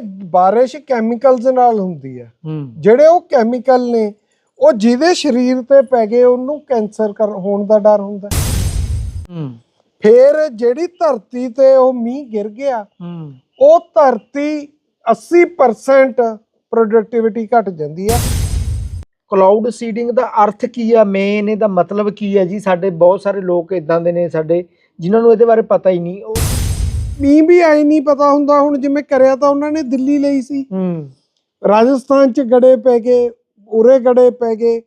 ਬਾਰਿਸ਼ ਕੈਮੀਕਲਸ ਨਾਲ ਹੁੰਦੀ ਹੈ। ਜਿਹੜੇ ਉਹ ਕੈਮੀਕਲ ਨੇ ਉਹ ਜਿਹਦੇ ਸਰੀਰ ਤੇ ਪੈ ਗਏ ਉਹਨੂੰ ਕੈਂਸਰ ਕਰ ਹੋਣ ਦਾ ਡਰ ਹੁੰਦਾ। ਫਿਰ ਜਿਹੜੀ ਧਰਤੀ ਤੇ ਉਹ ਮੀਂਹ ਗਿਰ ਗਿਆ ਹੂੰ। ਉਹ ਧਰਤੀ 80% ਪ੍ਰੋਡਕਟਿਵਿਟੀ ਘਟ ਜਾਂਦੀ ਹੈ। ਕਲਾਉਡ ਸੀਡਿੰਗ ਦਾ ਅਰਥ ਕੀ ਆ? ਮੇਨ ਇਹਦਾ ਮਤਲਬ ਕੀ ਹੈ ਜੀ? ਸਾਡੇ ਬਹੁਤ ਸਾਰੇ ਲੋਕ ਇਦਾਂ ਦੇ ਨੇ ਸਾਡੇ ਜਿਨ੍ਹਾਂ ਨੂੰ ਇਹਦੇ ਬਾਰੇ ਪਤਾ ਹੀ ਨਹੀਂ। ਉਹ ਮੀਂਹ ਵੀ ਆਈ ਨਹੀਂ ਪਤਾ ਹੁੰਦਾ ਹੁਣ ਜਿਵੇਂ ਕਰਿਆ ਤਾਂ ਉਹਨਾਂ ਨੇ ਦਿੱਲੀ ਲਈ ਸੀ ਹੂੰ ਰਾਜਸਥਾਨ ਚ ਗੜੇ ਪੈ ਗਏ ਉਰੇ ਗੜੇ ਪੈ ਗਏ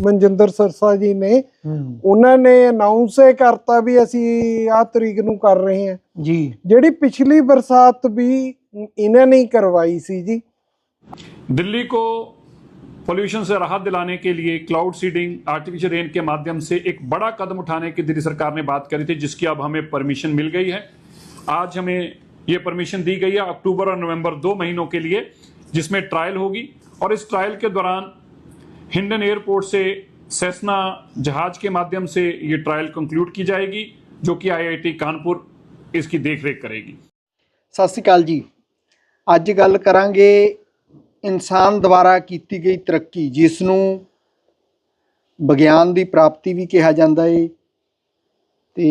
ਮਨਜਿੰਦਰ ਸਰਸਾ ਜੀ ਨੇ ਹੂੰ ਉਹਨਾਂ ਨੇ ਅਨਾਉਂਸ ਇਹ ਕਰਤਾ ਵੀ ਅਸੀਂ ਆਹ ਤਰੀਕ ਨੂੰ ਕਰ ਰਹੇ ਹਾਂ ਜੀ ਜਿਹੜੀ ਪਿਛਲੀ ਬਰਸਾਤ ਵੀ ਇਹਨਾਂ ਨੇ ਹੀ ਕਰਵਾਈ ਸੀ ਜੀ दिल्ली को पोल्यूशन से राहत दिलाने के लिए क्लाउड सीडिंग आर्टिफिशियल रेन के माध्यम से एक बड़ा कदम उठाने की दिल्ली सरकार ने बात करी थी जिसकी अब हमें परमिशन मिल गई है आज हमें ये परमिशन दी गई है अक्टूबर और नवंबर दो महीनों के लिए जिसमें ट्रायल होगी और इस ट्रायल के दौरान हिंडन एयरपोर्ट से सेस्ना जहाज के माध्यम से ये ट्रायल कंक्लूड की जाएगी जो कि आईआईटी कानपुर इसकी देखरेख करेगी ਸਤਿ ਸ਼੍ਰੀ ਅਕਾਲ ਜੀ ਅੱਜ ਗੱਲ ਕਰਾਂਗੇ ਇਨਸਾਨ ਦੁਆਰਾ ਕੀਤੀ ਗਈ ਤਰੱਕੀ ਜਿਸ ਨੂੰ ਵਿਗਿਆਨ ਦੀ ਪ੍ਰਾਪਤੀ ਵੀ ਕਿਹਾ ਜਾਂਦਾ ਏ ਤੇ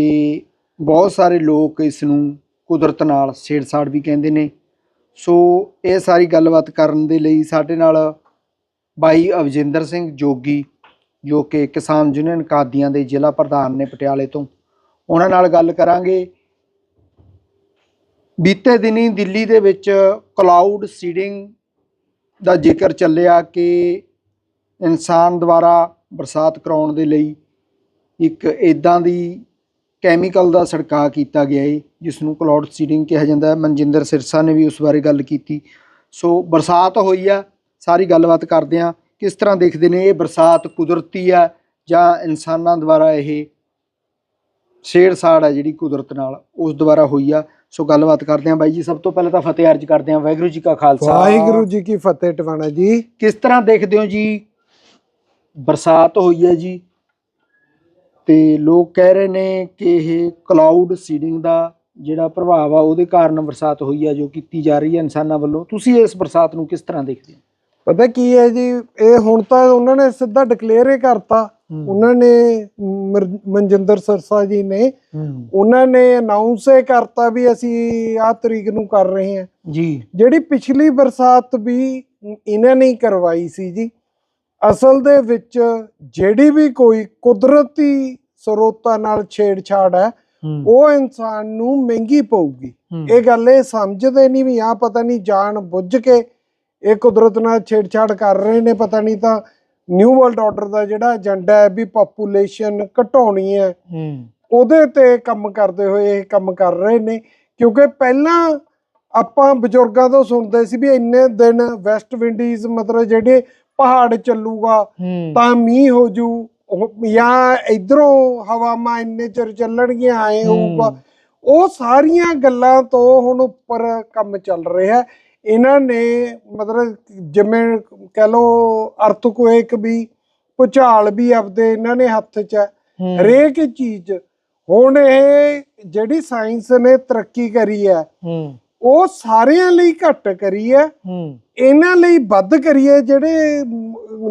ਬਹੁਤ ਸਾਰੇ ਲੋਕ ਇਸ ਨੂੰ ਕੁਦਰਤ ਨਾਲ ਛੇੜਛਾੜ ਵੀ ਕਹਿੰਦੇ ਨੇ। ਸੋ ਇਹ ਸਾਰੀ ਗੱਲਬਾਤ ਕਰਨ ਦੇ ਲਈ ਸਾਡੇ ਨਾਲ ਬਾਈ ਅਵਜਿੰਦਰ ਸਿੰਘ ਜੋਗੀ, ਜੋ ਕਿ ਕਿਸਾਨ ਯੂਨੀਅਨ ਕਾਦੀਆਂ ਦੇ ਜ਼ਿਲ੍ਹਾ ਪ੍ਰਧਾਨ ਨੇ ਪਟਿਆਲੇ ਤੋਂ, ਉਹਨਾਂ ਨਾਲ ਗੱਲ ਕਰਾਂਗੇ। ਬੀਤੇ ਦਿਨੀ ਦਿੱਲੀ ਦੇ ਵਿੱਚ ਕਲਾਊਡ ਸੀਡਿੰਗ ਦਾ ਜ਼ਿਕਰ ਚੱਲਿਆ ਕਿ ਇਨਸਾਨ ਦੁਆਰਾ ਬਰਸਾਤ ਕਰਾਉਣ ਦੇ ਲਈ ਇੱਕ ਇਦਾਂ ਦੀ ਕੈਮੀਕਲ ਦਾ ਛਿੜਕਾਅ ਕੀਤਾ ਗਿਆ ਹੈ ਜਿਸ ਨੂੰ ਕਲਾਉਡ ਸੀਡਿੰਗ ਕਿਹਾ ਜਾਂਦਾ ਹੈ। ਮਨਜਿੰਦਰ ਸਿਰਸਾ ਨੇ ਵੀ ਉਸ ਬਾਰੇ ਗੱਲ ਕੀਤੀ। ਸੋ ਬਰਸਾਤ ਹੋਈ ਆ ਸਾਰੀ ਗੱਲਬਾਤ ਕਰਦੇ ਆ ਕਿਸ ਤਰ੍ਹਾਂ ਦੇਖਦੇ ਨੇ ਇਹ ਬਰਸਾਤ ਕੁਦਰਤੀ ਆ ਜਾਂ ਇਨਸਾਨਾਂ ਦੁਆਰਾ ਇਹ ਛੇੜਛਾੜ ਹੈ ਜਿਹੜੀ ਕੁਦਰਤ ਨਾਲ? ਉਸ ਦੁਆਰਾ ਹੋਈ ਆ। ਸੋ ਗੱਲਬਾਤ ਕਰਦੇ ਹਾਂ। ਬਾਈ ਜੀ ਸਭ ਤੋਂ ਪਹਿਲਾਂ ਤਾਂ ਫਤਿਹ ਅਰਜ ਕਰਦੇ ਹਾਂ। ਵਾਹਿਗੁਰੂ ਜੀ ਕਾ ਖਾਲਸਾ। ਵਾਹਿਗੁਰੂ ਜੀ ਕੀ ਫਤਿਹ ਟਵਾਣਾ ਜੀ। ਕਿਸ ਤਰ੍ਹਾਂ ਦੇਖਦੇ ਹੋ ਜੀ? ਬਰਸਾਤ ਹੋਈ ਹੈ ਜੀ। ਤੇ ਲੋਕ ਕਹਿ ਰਹੇ ਨੇ ਕਿ ਇਹ ਕਲਾਉਡ ਸੀਡਿੰਗ ਦਾ ਜਿਹੜਾ ਪ੍ਰਭਾਵ ਆ ਉਹਦੇ ਕਾਰਨ ਬਰਸਾਤ ਹੋਈ ਹੈ ਜੋ ਕੀਤੀ ਜਾ ਰਹੀ ਹੈ ਇਨਸਾਨਾਂ ਵੱਲੋਂ। ਤੁਸੀਂ ਇਸ ਬਰਸਾਤ ਨੂੰ ਕਿਸ ਤਰ੍ਹਾਂ ਦੇਖਦੇ ਹੋ? ਪਤਾ ਕੀ ਹੈ ਜੀ ਇਹ ਹੁਣ ਤਾਂ ਉਹਨਾਂ ਨੇ ਸਿੱਧਾ ਡਿਕਲੇਅਰ ਹੀ ਕਰਤਾ। ਉਹਨਾਂ ਨੇ ਮਨਜਿੰਦਰ ਸਰਸਾ ਜੀ ਨੇ ਹੂੰ। ਉਹਨਾਂ ਨੇ ਅਨਾਉਂਸ ਇਹ ਕਰਤਾ ਵੀ ਅਸੀਂ ਆਹ ਤਰੀਕ ਨੂੰ ਕਰ ਰਹੇ ਹਾਂ। ਜੀ। ਜਿਹੜੀ ਪਿਛਲੀ ਬਰਸਾਤ ਵੀ ਇਹਨਾਂ ਨੇ ਹੀ ਕਰਵਾਈ ਸੀ ਜੀ। ਅਸਲ ਦੇ ਵਿੱਚ ਜਿਹੜੀ ਵੀ ਕੋਈ ਕੁਦਰਤੀ ਸਰੋਤਾਂ ਨਾਲ ਛੇੜਛਾੜ ਹੈ ਉਹ ਇਨਸਾਨ ਨੂੰ ਮਹਿੰਗੀ ਪਊਗੀ। ਇਹ ਗੱਲ ਇਹ ਸਮਝਦੇ ਨਹੀਂ ਵੀ ਆ ਪਤਾ ਨਹੀਂ ਜਾਣ ਬੁੱਝ ਕੇ ਇਹ ਕੁਦਰਤ ਨਾਲ ਛੇੜਛਾੜ ਕਰ ਰਹੇ ਨੇ ਪਤਾ ਨਹੀਂ ਤਾਂ ਨਿਊ ਵਰਲਡ ਆਰਡਰ ਦਾ ਜਿਹੜਾ ਏਜੰਡਾ ਹੈ ਵੀ ਪੋਪੂਲੇਸ਼ਨ ਘਟਾਉਣੀ ਹੈ। ਹੂੰ। ਉਹਦੇ ਤੇ ਕੰਮ ਕਰਦੇ ਹੋਏ ਇਹ ਕੰਮ ਕਰ ਰਹੇ ਨੇ ਕਿਉਂਕਿ ਪਹਿਲਾਂ ਆਪਾਂ ਬਜ਼ੁਰਗਾਂ ਤੋਂ ਸੁਣਦੇ ਸੀ ਵੀ ਇੰਨੇ ਦਿਨ ਵੈਸਟ ਵਿੰਡੀਜ਼ ਮਤਲਬ ਜਿਹੜੇ ਪਹਾੜ ਚੱਲੂਗਾ ਤਾਂ ਮੀਂਹ ਹੋ ਜੂ। ਜਾਂ ਇਧਰੋਂ ਹਵਾਵਾਂ ਇੰਨੇ ਚਿਰ ਚੱਲਣਗੀਆਂ ਆਏ ਹੋਊਗਾ। ਉਹ ਸਾਰੀਆਂ ਗੱਲਾਂ ਤੋਂ ਹੁਣ ਉੱਪਰ ਕੰਮ ਚੱਲ ਰਿਹਾ ਇਹਨਾਂ ਨੇ ਮਤਲਬ ਜਿਵੇਂ ਕਹ ਲੋ ਅਰਥਕੁਏਕ ਵੀ ਭੁਚਾਲ ਵੀ ਆਪਦੇ ਇਹਨਾਂ ਨੇ ਹੱਥ 'ਚ ਹੈ। ਹਰੇਕ ਚੀਜ਼ ਹੁਣ ਇਹ ਜਿਹੜੀ ਸਾਇੰਸ ਨੇ ਤਰੱਕੀ ਕਰੀ ਹੈ ਉਹ ਸਾਰਿਆਂ ਲਈ ਘੱਟ ਕਰੀ ਹੂੰ। ਇਹਨਾਂ ਲਈ ਵੱਧ ਕਰੀਏ ਜਿਹੜੇ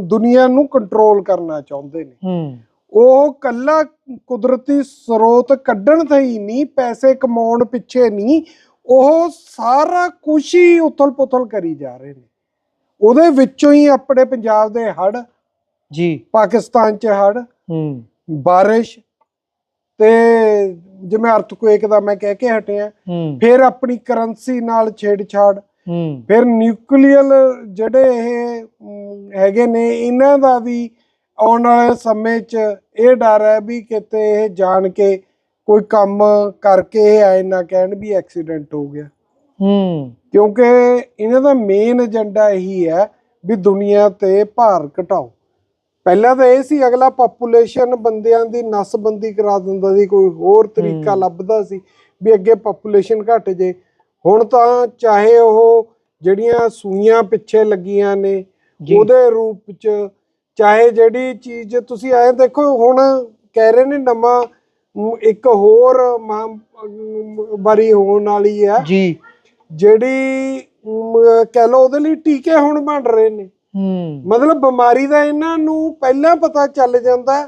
ਦੁਨੀਆ ਨੂੰ ਕੰਟਰੋਲ ਕਰਨਾ ਚਾਹੁੰਦੇ ਨੇ। ਹੂੰ। ਉਹ ਕੱਲਾ ਕੁਦਰਤੀ ਸਰੋਤ ਕੱਢਣ ਤੇ ਹੀ ਨਹੀਂ ਪੈਸੇ ਕਮਾਉਣ ਪਿੱਛੇ ਨਹੀਂ ਉਹ ਸਾਰਾ ਕੁਝ ਹੀ ਉਥਲ-ਪੁਥਲ ਕਰੀ ਜਾ ਰਹੇ ਨੇ। ਉਹਦੇ ਵਿੱਚੋਂ ਹੀ ਆਪਣੇ ਪੰਜਾਬ ਦੇ ਹੜ ਜੀ। ਪਾਕਿਸਤਾਨ 'ਚ ਹੜ ਹੂੰ। ਬਾਰਿਸ਼ ਤੇ ਜਿਵੇਂ ਅਰਥਕੁਏਕ ਦਾ ਮੈਂ ਕਹਿ ਕੇ ਹਟਿਆ ਫਿਰ ਆਪਣੀ ਕਰੰਸੀ ਨਾਲ ਛੇੜਛਾੜ ਫਿਰ ਨਿਊਕਲੀਅਰ ਜਿਹੜੇ ਇਹ ਹੈਗੇ ਨੇ ਇਹਨਾਂ ਦਾ ਵੀ ਆਉਣ ਵਾਲੇ ਸਮੇਂ 'ਚ ਇਹ ਡਰ ਹੈ ਵੀ ਕਿਤੇ ਇਹ ਜਾਣ ਕੇ ਕੋਈ ਕੰਮ ਕਰਕੇ ਇਹ ਆਏ ਨਾ ਕਹਿਣ ਵੀ ਐਕਸੀਡੈਂਟ ਹੋ ਗਿਆ। ਹੂੰ। ਕਿਉਂਕਿ ਇਹਨਾਂ ਦਾ ਮੇਨ ਏਜੰਡਾ ਇਹੀ ਹੈ ਵੀ ਦੁਨੀਆ ਤੇ ਭਾਰ ਘਟਾਓ। ਪਹਿਲਾਂ ਤਾਂ ਇਹ ਸੀ ਅਗਲਾ ਪੋਪੂਲੇਸ਼ਨ ਬੰਦਿਆਂ ਦੀ ਨਸਬੰਦੀ ਕਰਾ ਦਿੰਦਾ ਸੀ ਕੋਈ ਹੋਰ ਤਰੀਕਾ। ਲੱਭਦਾ ਸੀ ਵੀ ਅੱਗੇ ਪੋਪੂਲੇਸ਼ਨ ਘਟ ਜੇ। ਹੁਣ ਤਾਂ ਚਾਹੇ ਉਹ ਜਿਹੜੀਆਂ ਸੂਈਆਂ ਪਿੱਛੇ ਲੱਗੀਆਂ ਨੇ ਉਹਦੇ ਰੂਪ ਚ ਚਾਹੇ ਜਿਹੜੀ ਚੀਜ਼ ਤੁਸੀਂ ਐ ਦੇਖੋ ਹੁਣ ਕਹਿ ਰਹੇ ਨੇ ਨਵਾਂ ਇੱਕ ਹੋਰ ਮਹਾਂਮਾਰੀ ਹੋਣ ਵਾਲੀ ਹੈ ਜੀ। ਜਿਹੜੀ ਕਹਿ ਲਓ ਉਹਦੇ ਲਈ ਟੀਕੇ ਹੁਣ ਬਣ ਰਹੇ ਨੇ। ਹੂੰ। ਮਤਲਬ ਬਿਮਾਰੀ ਦਾ ਇਹਨਾਂ ਨੂੰ ਪਹਿਲਾਂ ਪਤਾ ਚੱਲ ਜਾਂਦਾ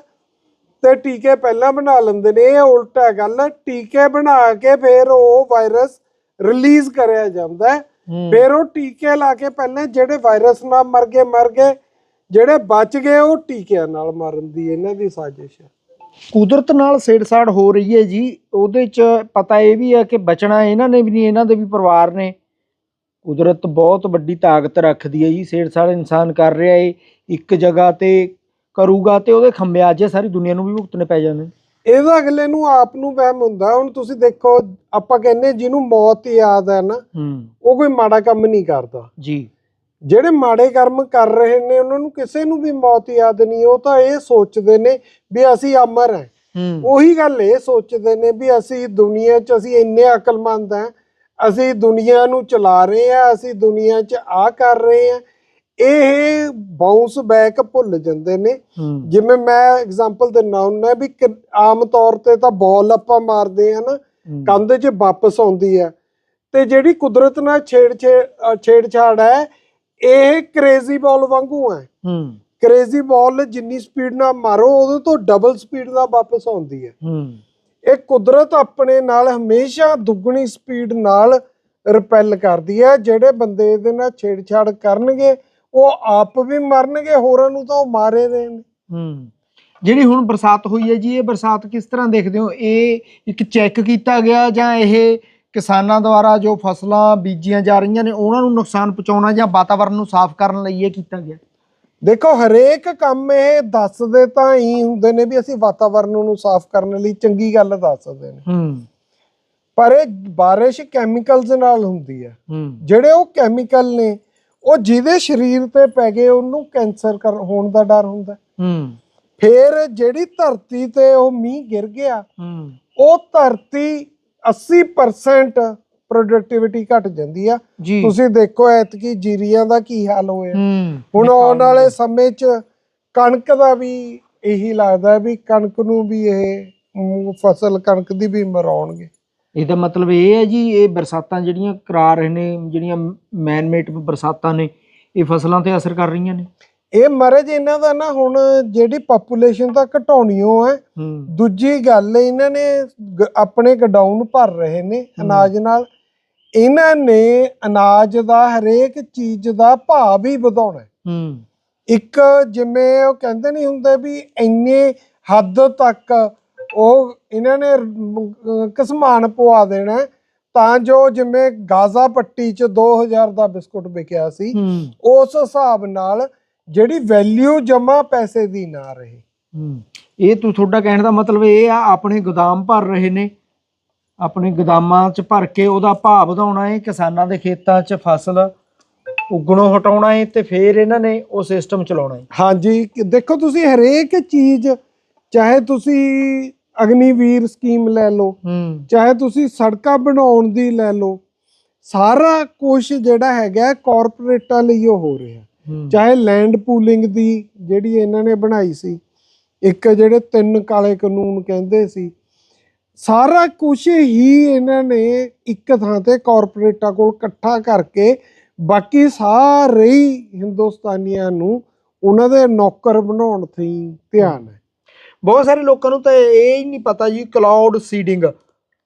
ਤੇ ਟੀਕੇ ਪਹਿਲਾਂ ਬਣਾ ਲੈਂਦੇ ਨੇ। ਇਹ ਉਲਟਾ ਗੱਲ ਟੀਕੇ ਬਣਾ ਕੇ ਫਿਰ ਉਹ ਵਾਇਰਸ ਰਿਲੀਜ਼ ਕਰਿਆ ਜਾਂਦਾ। ਫਿਰ ਉਹ ਟੀਕੇ ਲਾ ਕੇ ਪਹਿਲਾਂ ਜਿਹੜੇ ਵਾਇਰਸ ਨਾਲ ਮਰ ਗਏ ਮਰ ਗਏ ਜਿਹੜੇ ਬਚ ਗਏ ਉਹ ਟੀਕਿਆਂ ਨਾਲ ਮਾਰਨ ਦੀ ਇਹਨਾਂ ਦੀ ਸਾਜ਼ਿਸ਼ ਹੈ। ਕੁਦਰਤ ਨਾਲ ਛੇੜਛਾੜ ਹੋ ਰਹੀ ਹੈ ਜੀ। ਉਹਦੇ ਚ ਪਤਾ ਇਹ ਵੀ ਹੈ ਕਿ ਬਚਣਾ ਇਹਨਾਂ ਨੇ ਵੀ ਨਹੀਂ ਇਹਨਾਂ ਦੇ ਵੀ ਪਰਿਵਾਰ ਨੇ। ਕੁਦਰਤ ਬਹੁਤ ਵੱਡੀ ਤਾਕਤ ਰੱਖਦੀ ਹੈ ਜੀ। ਛੇੜਛਾੜ ਇਨਸਾਨ ਕਰ ਰਿਹਾ ਹੈ ਇੱਕ ਜਗ੍ਹਾ ਤੇ ਕਰੂਗਾ ਤੇ ਉਹਦੇ ਖੰਭਿਆਜੇ ਸਾਰੀ ਦੁਨੀਆ ਨੂੰ ਵੀ ਭੁਗਤਣੇ ਪੈ ਜਾਣੇ। ਇਹਦਾ ਅਗਲੇ ਨੂੰ ਆਪ ਨੂੰ ਵਹਿਮ ਹੁੰਦਾ ਹੁਣ ਤੁਸੀਂ ਦੇਖੋ ਆਪਾਂ ਕਹਿੰਨੇ ਜਿਹਨੂੰ ਮੌਤ ਯਾਦ ਹੈ ਨਾ ਉਹ ਕੋਈ ਮਾੜਾ ਕੰਮ ਨਹੀਂ ਕਰਦਾ। ਜੀ। ਜਿਹੜੇ ਮਾੜੇ ਕਰਮ ਕਰ ਰਹੇ ਨੇ ਉਹਨਾਂ ਨੂੰ ਕਿਸੇ ਨੂੰ ਵੀ ਮੌਤ ਯਾਦ ਨਹੀਂ ਉਹ ਤਾਂ ਇਹ ਸੋਚਦੇ ਨੇ ਵੀ ਅਸੀਂ ਅਮਰ ਹਾਂ। ਹੂੰ। ਉਹੀ ਗੱਲ ਇਹ ਸੋਚਦੇ ਨੇ ਵੀ ਅਸੀਂ ਦੁਨੀਆ 'ਚ ਅਸੀਂ ਇੰਨੇ ਅਕਲਮੰਦ ਹਾਂ ਅਸੀਂ ਦੁਨੀਆ ਨੂੰ ਚਲਾ ਰਹੇ ਹਾਂ ਅਸੀਂ ਦੁਨੀਆ 'ਚ ਆ ਕਰ ਰਹੇ ਹਾਂ ਇਹ ਬਾਉਂਸ ਬੈਕ ਭੁੱਲ ਜਾਂਦੇ ਨੇ। ਜਿਵੇਂ ਮੈਂ ਐਗਜ਼ਾਮਪਲ ਦਿੰਦਾ ਹੁੰਦਾ ਵੀ ਆਮ ਤੌਰ ਤੇ ਤਾਂ ਬਾਲ ਆਪਾਂ ਮਾਰਦੇ ਆ ਨਾ। ਕੰਧ 'ਚ ਵਾਪਸ ਆਉਂਦੀ ਹੈ ਤੇ ਜਿਹੜੀ ਕੁਦਰਤ ਨਾਲ ਛੇੜ ਛੇੜਛਾੜ ਹੈ ਇਹ ਕ੍ਰੇਜ਼ੀ ਬਾਲ ਵਾਂਗੂ ਹੈ ਹੂੰ। ਕ੍ਰੇਜ਼ੀ ਬਾਲ ਜਿੰਨੀ ਸਪੀਡ ਨਾਲ ਮਾਰੋ ਉਹਦੇ ਤੋਂ ਡਬਲ ਸਪੀਡ ਨਾਲ ਵਾਪਸ ਆਉਂਦੀ ਹੈ ਹੂੰ। ਇਹ ਕੁਦਰਤ ਆਪਣੇ ਨਾਲ ਹਮੇਸ਼ਾ ਦੁੱਗਣੀ ਸਪੀਡ ਨਾਲ ਰਿਪੈਲ ਕਰਦੀ ਹੈ ਜਿਹੜੇ ਬੰਦੇ ਇਹਦੇ ਨਾਲ ਛੇੜਛਾੜ ਕਰਨਗੇ ਉਹ ਆਪ ਵੀ ਮਰਨਗੇ ਹੋਰਾਂ ਨੂੰ ਤਾਂ ਉਹ ਮਾਰੇ ਰਹੇ ਨੇ ਹੂੰ। ਜਿਹੜੀ ਹੁਣ ਬਰਸਾਤ ਹੋਈ ਹੈ ਜੀ ਇਹ ਬਰਸਾਤ ਕਿਸ ਤਰ੍ਹਾਂ ਦੇਖਦੇ ਹੋ? ਇਹ ਇੱਕ ਚੈੱਕ ਕੀਤਾ ਗਿਆ ਜਾਂ ਇਹ ਕਿਸਾਨਾਂ ਦੁਆਰਾ ਜੋ ਫਸਲਾਂ ਬੀਜੀਆਂ ਜਾ ਰਹੀਆਂ ਨੇ ਉਹਨਾਂ ਨੂੰ ਨੁਕਸਾਨ ਪਹੁੰਚਾਉਣਾ ਜਾਂ ਵਾਤਾਵਰਣ ਨੂੰ ਸਾਫ਼ ਕਰਨ ਲਈ ਇਹ ਕੀਤਾ ਗਿਆ? ਦੇਖੋ ਹਰੇਕ ਕੰਮ ਇਹ ਦੱਸਦੇ ਤਾਂ ਹੀ ਹੁੰਦੇ ਨੇ ਵੀ ਅਸੀਂ ਵਾਤਾਵਰਣ ਨੂੰ ਸਾਫ਼ ਕਰਨ ਲਈ ਚੰਗੀ ਗੱਲ ਦੱਸਦੇ ਨੇ। ਹੂੰ। ਪਰ ਇਹ ਬਾਰਿਸ਼ ਕੈਮੀਕਲਸ ਨਾਲ ਹੁੰਦੀ ਹੂੰ। ਜਿਹੜੇ ਉਹ ਕੈਮੀਕਲ ਨੇ ਉਹ ਜਿਹਦੇ ਸਰੀਰ ਤੇ ਪੈ ਗਏ ਉਹਨੂੰ ਕੈਂਸਰ ਕਰ ਹੋਣ ਦਾ ਡਰ ਹੁੰਦਾ। ਹੂੰ। ਫੇਰ ਜਿਹੜੀ ਧਰਤੀ ਤੇ ਉਹ ਮੀਂਹ ਗਿਰ ਗਿਆ ਹੂੰ। ਉਹ ਧਰਤੀ 80% ਪ੍ਰੋਡਕਟਿਵਿਟੀ ਘਟ ਜਾਂਦੀ ਆ। ਜੀ। ਤੁਸੀਂ ਦੇਖੋ ਐਤਕੀ ਜੀਰੀਆਂ ਦਾ ਕੀ ਹਾਲ ਹੋਇਆ। ਹੂੰ। ਹੁਣ ਆਉਣ ਵਾਲੇ ਸਮੇਂ 'ਚ ਕਣਕ ਦਾ ਵੀ ਇਹੀ ਲੱਗਦਾ ਵੀ ਕਣਕ ਨੂੰ ਵੀ ਇਹ ਫਸਲ ਕਣਕ ਦੀ ਵੀ ਮਰਾਉਣਗੇ। ਇਹਦਾ ਮਤਲਬ ਇਹ ਹੈ ਜੀ ਇਹ ਬਰਸਾਤਾਂ ਜਿਹੜੀਆਂ ਕਰਾ ਰਹੇ ਨੇ ਜਿਹੜੀਆਂ ਮੈਨਮੇਟ ਬਰਸਾਤਾਂ ਨੇ ਇਹ ਫਸਲਾਂ ਤੇ ਅਸਰ ਕਰ ਰਹੀਆਂ ਨੇ। ਇਹ ਮਹਾਰਾਜ ਇਹਨਾਂ ਦਾ ਨਾ ਹੁਣ ਜਿਹੜੀ ਪੋਪੂਲੇਸ਼ਨ ਤਾਂ ਘਟਾਉਣੀਓ ਹੈ ਦੂਜੀ ਗੱਲ ਇਹਨਾਂ ਨੇ ਆਪਣੇ ਗਡਾਊਨ ਭਰ ਰਹੇ ਨੇ ਅਨਾਜ ਨਾਲ। ਇਹਨਾਂ ਨੇ ਅਨਾਜ ਦਾ ਹਰੇਕ ਚੀਜ਼ ਦਾ ਭਾਅ ਵੀ ਵਧਾਉਣਾ। ਹੂੰ। ਇੱਕ ਜਿਵੇਂ ਉਹ ਕਹਿੰਦੇ ਨਹੀਂ ਹੁੰਦੇ ਵੀ ਇੰਨੇ ਹੱਦ ਤੱਕ ਉਹ ਇਹਨਾਂ ਨੇ ਕਸਮਾਨ ਪਵਾ ਦੇਣਾ ਤਾਂ ਜੋ ਜਿਵੇਂ ਗਾਜ਼ਾ ਪੱਟੀ 'ਚ 2000 ਦਾ ਬਿਸਕੁਟ ਵਿਕਿਆ ਸੀ ਉਸ ਹਿਸਾਬ ਨਾਲ ਜਿਹੜੀ ਵੈਲਿਊ ਜਮਾ ਪੈਸੇ ਦੀ ਨਾ ਰਹੇ। ਇਹ ਤੂੰ ਤੁਹਾਡਾ ਕਹਿਣ ਦਾ ਮਤਲਬ ਇਹ ਆ ਆਪਣੇ ਗੋਦਾਮ ਭਰ ਰਹੇ ਨੇ। ਆਪਣੇ ਗੋਦਾਮਾਂ 'ਚ ਭਰ ਕੇ ਉਹਦਾ ਭਾਅ ਵਧਾਉਣਾ ਹੈ ਕਿਸਾਨਾਂ ਦੇ ਖੇਤਾਂ 'ਚ ਫਸਲ ਉਗਣੋਂ ਹਟਾਉਣਾ ਹੈ ਤੇ ਫਿਰ ਇਹਨਾਂ ਨੇ ਉਹ ਸਿਸਟਮ ਚਲਾਉਣਾ ਹੈ। ਹਾਂਜੀ ਦੇਖੋ ਤੁਸੀਂ ਹਰੇਕ ਚੀਜ਼ ਚਾਹੇ ਤੁਸੀਂ ਅਗਨੀਵੀਰ ਸਕੀਮ ਲੈ ਲਓ। ਚਾਹੇ ਤੁਸੀਂ ਸੜਕਾਂ ਬਣਾਉਣ ਦੀ ਲੈ ਲਓ। ਸਾਰਾ ਕੁਝ ਜਿਹੜਾ ਹੈਗਾ ਕਾਰਪੋਰੇਟਾਂ ਲਈ ਉਹ ਹੋ ਰਿਹਾ। ਚਾਹੇ ਲੈਂਡ ਪੂਲਿੰਗ ਦੀ ਜਿਹੜੀ ਇਹਨਾਂ ਨੇ ਬਣਾਈ ਸੀ ਇੱਕ ਜਿਹੜੇ ਤਿੰਨ ਕਾਲੇ ਕਾਨੂੰਨ ਕਹਿੰਦੇ ਸੀ ਸਾਰਾ ਕੁਝ ਹੀ ਇਹਨਾਂ ਨੇ ਇੱਕ ਥਾਂ ਤੇ ਕਾਰਪੋਰੇਟਾਂ ਕੋਲ ਇਕੱਠਾ ਕਰਕੇ ਬਾਕੀ ਸਾਰੇ ਹੀ ਹਿੰਦੁਸਤਾਨੀਆਂ ਨੂੰ ਉਹਨਾਂ ਦੇ ਨੌਕਰ ਬਣਾਉਣ ਤੇ ਧਿਆਨ ਹੈ। ਬਹੁਤ ਸਾਰੇ ਲੋਕਾਂ ਨੂੰ ਤਾਂ ਇਹ ਹੀ ਨਹੀਂ ਪਤਾ ਜੀ ਕਲਾਉਡ ਸੀਡਿੰਗ